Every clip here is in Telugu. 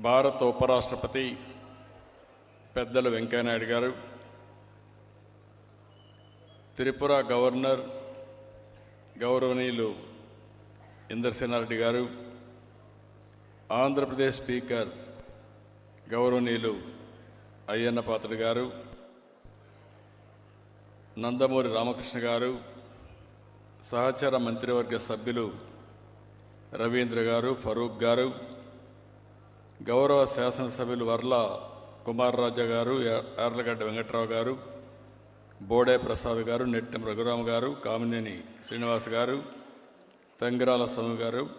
భారత ఉపరాష్ట్రపతి పెద్దలు వెంకయ్యనాయుడు గారు త్రిపుర గవర్నర్ గౌరవనీయులు ఇంద్రసేనారెడ్డి గారు ఆంధ్రప్రదేశ్ స్పీకర్ గౌరవనీయులు అయ్యన్న పాత్రుడు గారు నందమూరి రామకృష్ణ గారు సహచర మంత్రివర్గ సభ్యులు రవీంద్ర గారు ఫరూక్ గారు గౌరవ శాసనసభ్యులు వర్ల కుమారరాజా గారు ఎర్లగడ్డ యార్లగడ్డ వెంకట్రావు గారు బోడే ప్రసాద్ గారు నెట్టెం రఘురామ గారు కామినేని శ్రీనివాస్ గారు తంగిరాల స్వామి గారు.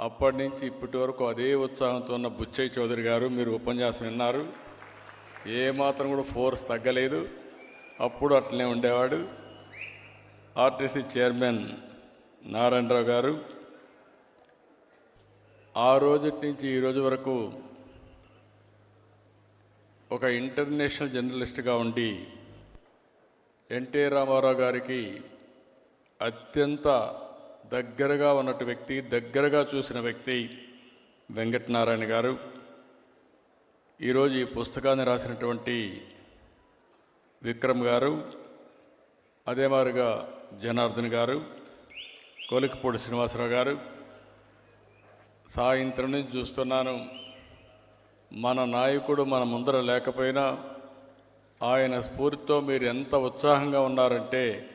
అప్పటి నుంచి ఇప్పటి వరకు అదే ఉత్సాహంతో ఉన్న బుచ్చయ్య చౌదరి గారు మీరు ఉపన్యాసం విన్నారు. ఏమాత్రం కూడా ఫోర్స్ తగ్గలేదు. అప్పుడు అట్లనే ఉండేవాడు. ఆర్టీసీ చైర్మన్ నారాయణరావు గారు ఆ రోజు నుంచి ఈ రోజు వరకు ఒక ఇంటర్నేషనల్ జర్నలిస్ట్గా ఉండి ఎన్టీ రామారావు గారికి అత్యంత దగ్గరగా ఉన్నట్టు వ్యక్తి దగ్గరగా చూసిన వ్యక్తి వెంకటనారాయణ గారు. ఈరోజు ఈ పుస్తకాన్ని రాసినటువంటి విక్రమ్ గారు అదే మాదిరిగా జనార్దన్ గారు కోలికపూడి శ్రీనివాసరావు గారు సాయంత్రం నుంచి చూస్తున్నాను. మన నాయకుడు మన ముందర లేకపోయినా ఆయన స్ఫూర్తితో మీరు ఎంత ఉత్సాహంగా ఉన్నారంటే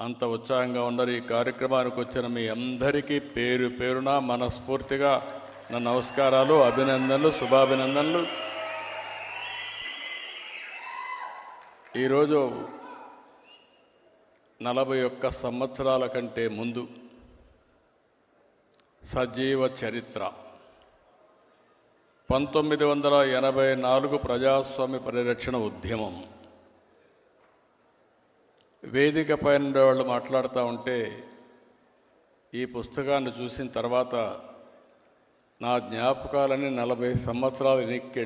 అంత ఉత్సాహంగా ఉన్నారు. ఈ కార్యక్రమానికి వచ్చిన మీ అందరికీ పేరు పేరున మనస్ఫూర్తిగా నా నమస్కారాలు అభినందనలు శుభాభినందనలు. ఈరోజు నలభై ఒక్క సంవత్సరాల కంటే ముందు సజీవ చరిత్ర. పంతొమ్మిది వందల ఎనభై నాలుగు ప్రజాస్వామ్య పరిరక్షణ ఉద్యమం. వేదిక పైన వాళ్ళు మాట్లాడుతూ ఉంటే ఈ పుస్తకాన్ని చూసిన తర్వాత నా జ్ఞాపకాలన్నీ నలభై సంవత్సరాలు వెనక్కి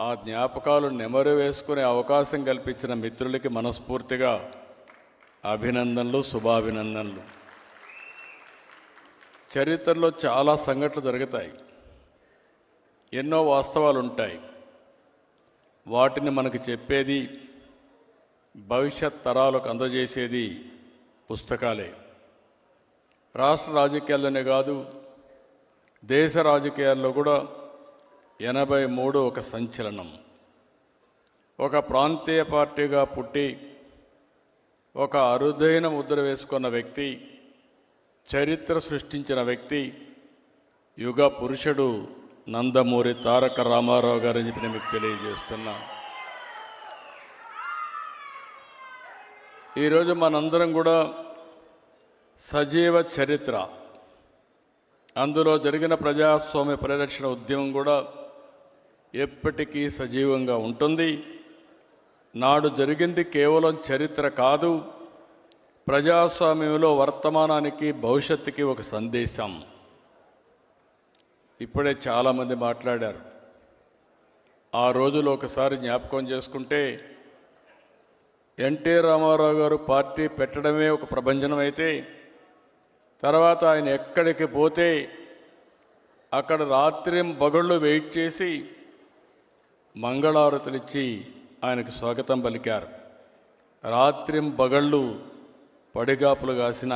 ఆ జ్ఞాపకాలు నెమరు వేసుకునే అవకాశం కల్పించిన మిత్రులకి మనస్ఫూర్తిగా అభినందనలు శుభాభినందనలు. చరిత్రలో చాలా సంఘటనలు జరుగుతాయి. ఎన్నో వాస్తవాలు ఉంటాయి. వాటిని మనకు చెప్పేది భవిష్యత్ తరాలకు అందజేసేది పుస్తకాలే. రాష్ట్ర రాజకీయాల్లోనే కాదు దేశ రాజకీయాల్లో కూడా ఎనభై మూడు ఒక సంచలనం. ఒక ప్రాంతీయ పార్టీగా పుట్టి ఒక అరుదైన ముద్ర వేసుకున్న వ్యక్తి చరిత్ర సృష్టించిన వ్యక్తి యుగ పురుషుడు నందమూరి తారక రామారావు గారని చెప్పి నేను మీకు తెలియజేస్తున్నా. ఈరోజు మనందరం కూడా సజీవ చరిత్ర. అందులో జరిగిన ప్రజాస్వామ్య పరిరక్షణ ఉద్యమం కూడా ఎప్పటికీ సజీవంగా ఉంటుంది. నాడు జరిగింది కేవలం చరిత్ర కాదు ప్రజాస్వామ్యంలో వర్తమానానికి భవిష్యత్తుకి ఒక సందేశం. ఇప్పుడే చాలామంది మాట్లాడారు. ఆ రోజులో ఒకసారి జ్ఞాపకం చేసుకుంటే ఎన్టీ రామారావు గారు పార్టీ పెట్టడమే ఒక ప్రభంజనం అయితే తర్వాత ఆయన ఎక్కడికి పోతే అక్కడ రాత్రి బగళ్ళు వెయిట్ చేసి మంగళారతులు ఇచ్చి ఆయనకు స్వాగతం పలికారు. రాత్రిం బగళ్ళు పడిగాపులు కాసిన